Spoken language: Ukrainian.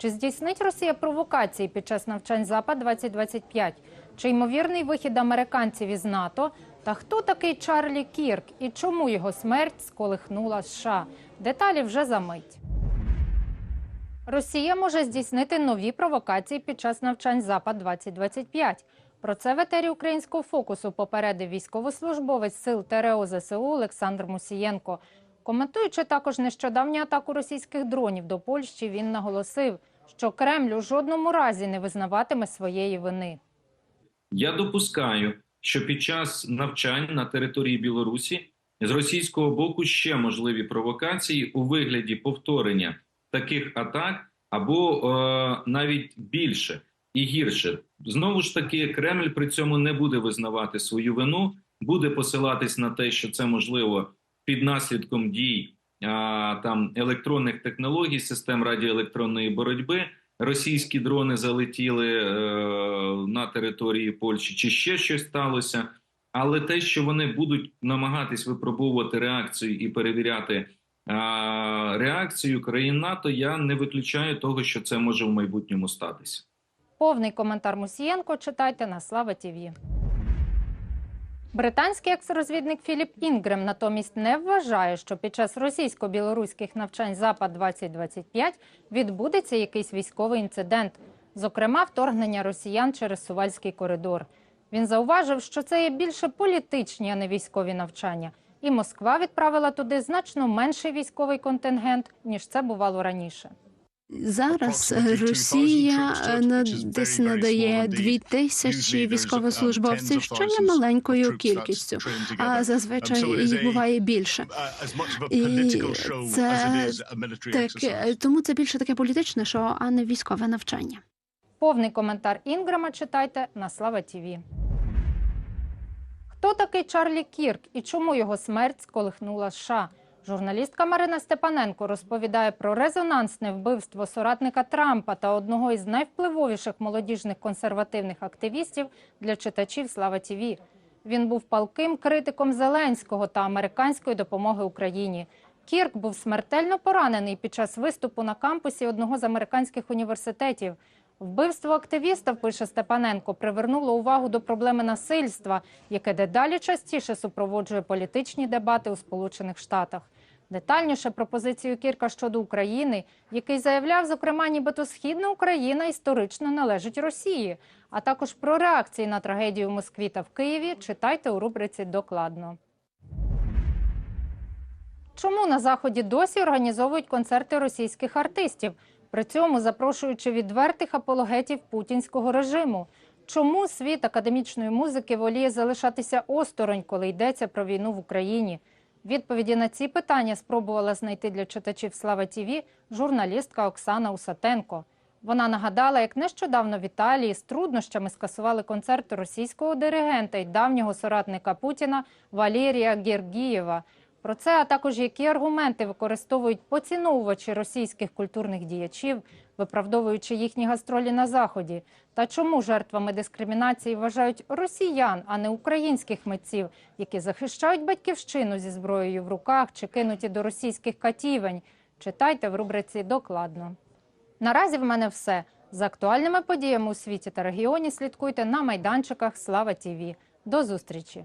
Чи здійснить Росія провокації під час навчань Запад 2025? Чи ймовірний вихід американців із НАТО? Та хто такий Чарлі Кірк і чому його смерть сколихнула США? Деталі вже за мить. Росія може здійснити нові провокації під час навчань Запад 2025. Про це в етері українського фокусу попередив військовослужбовець сил ТРО ЗСУ Олександр Мусієнко. Коментуючи також нещодавню атаку російських дронів до Польщі, він наголосив, що Кремль у жодному разі не визнаватиме своєї вини. Я допускаю, що під час навчань на території Білорусі з російського боку ще можливі провокації у вигляді повторення таких атак або е, навіть більше і гірше. Знову ж таки, Кремль при цьому не буде визнавати свою вину, буде посилатись на те, що це можливо під наслідком дій там електронних технологій, систем радіоелектронної боротьби. Російські дрони залетіли е, на території Польщі, чи ще щось сталося. Але те, що вони будуть намагатись випробовувати реакцію і перевіряти е, реакцію країн НАТО, я не виключаю того, що це може в майбутньому статися. Повний коментар Мусієнко читайте на Слава ТІВІ. Британський екс-розвідник Філіп Інгрем натомість не вважає, що під час російсько-білоруських навчань Запад 2025 відбудеться якийсь військовий інцидент, зокрема вторгнення росіян через Сувальський коридор. Він зауважив, що це є більше політичні, а не військові навчання, і Москва відправила туди значно менший військовий контингент ніж це бувало раніше. Зараз е, Росія е, на- десь надає дві тисячі військовослужбовців, що є маленькою кількістю, а зазвичай їх буває більше. І це Так е, тому це більше таке політичне шоу, а не військове навчання. Повний коментар Інграма читайте на Слава ТІВІ. Хто такий Чарлі Кірк і чому його смерть сколихнула США? Журналістка Марина Степаненко розповідає про резонансне вбивство соратника Трампа та одного із найвпливовіших молодіжних консервативних активістів для читачів Слава ТІВІ. Він був палким критиком Зеленського та американської допомоги Україні. Кірк був смертельно поранений під час виступу на кампусі одного з американських університетів. Вбивство активіста, пише Степаненко, привернуло увагу до проблеми насильства, яке дедалі частіше супроводжує політичні дебати у Сполучених Штатах. Детальніше про позицію Кірка щодо України, який заявляв, зокрема, нібито східна Україна історично належить Росії, а також про реакції на трагедію в Москві та в Києві, читайте у рубриці докладно. Чому на заході досі організовують концерти російських артистів, при цьому запрошуючи відвертих апологетів путінського режиму? Чому світ академічної музики воліє залишатися осторонь, коли йдеться про війну в Україні? Відповіді на ці питання спробувала знайти для читачів Слава ТІВІ журналістка Оксана Усатенко. Вона нагадала, як нещодавно в Італії з труднощами скасували концерт російського диригента й давнього соратника Путіна Валерія Гергієва. Про це, а також які аргументи використовують поціновувачі російських культурних діячів, виправдовуючи їхні гастролі на заході, та чому жертвами дискримінації вважають росіян, а не українських митців, які захищають батьківщину зі зброєю в руках чи кинуті до російських катівень. Читайте в рубриці докладно. Наразі в мене все. За актуальними подіями у світі та регіоні слідкуйте на майданчиках Слава ТІВІ. До зустрічі!